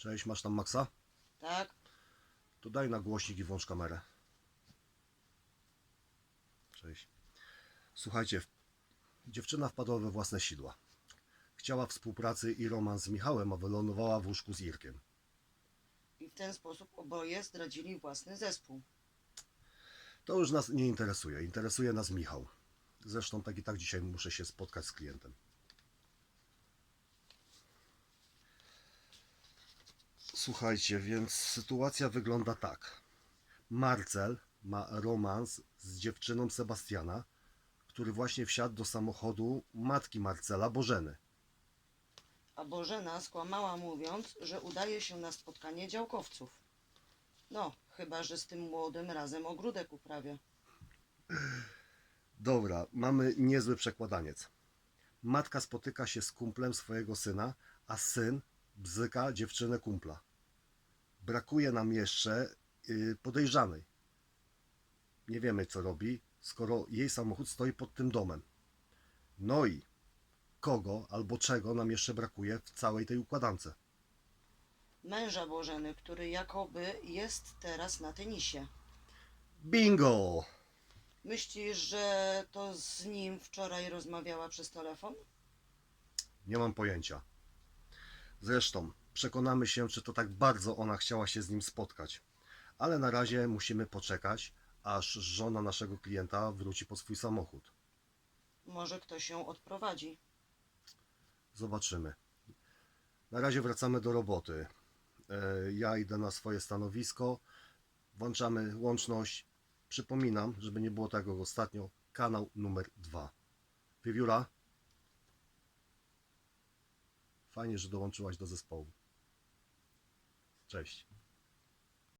Cześć, masz tam Maxa? Tak? To daj na głośnik i włącz kamerę. Cześć. Słuchajcie, dziewczyna wpadła we własne sidła. Chciała współpracy i romans z Michałem, a wylądowała w łóżku z Irkiem. I w ten sposób oboje zdradzili własny zespół. To już nas nie interesuje. Interesuje nas Michał. Zresztą tak i tak dzisiaj muszę się spotkać z klientem. Słuchajcie, więc sytuacja wygląda tak. Marcel ma romans z dziewczyną Sebastiana, który właśnie wsiadł do samochodu matki Marcela, Bożeny. A Bożena skłamała mówiąc, że udaje się na spotkanie działkowców. No, chyba, że z tym młodym razem ogródek uprawia. Dobra, mamy niezły przekładaniec. Matka spotyka się z kumplem swojego syna, a syn bzyka dziewczynę kumpla. Brakuje nam jeszcze yy, podejrzanej. Nie wiemy, co robi, skoro jej samochód stoi pod tym domem. No i kogo albo czego nam jeszcze brakuje w całej tej układance? Męża Bożeny, który jakoby jest teraz na tenisie. Bingo! Myślisz, że to z nim wczoraj rozmawiała przez telefon? Nie mam pojęcia. Zresztą przekonamy się, czy to tak bardzo ona chciała się z nim spotkać. Ale na razie musimy poczekać, aż żona naszego klienta wróci po swój samochód. Może ktoś ją odprowadzi. Zobaczymy. Na razie wracamy do roboty. E, Ja idę na swoje stanowisko. Włączamy łączność. Przypominam, żeby nie było tak jak ostatnio, kanał numer dwa. Wiewióra? Fajnie, że dołączyłaś do zespołu. Cześć.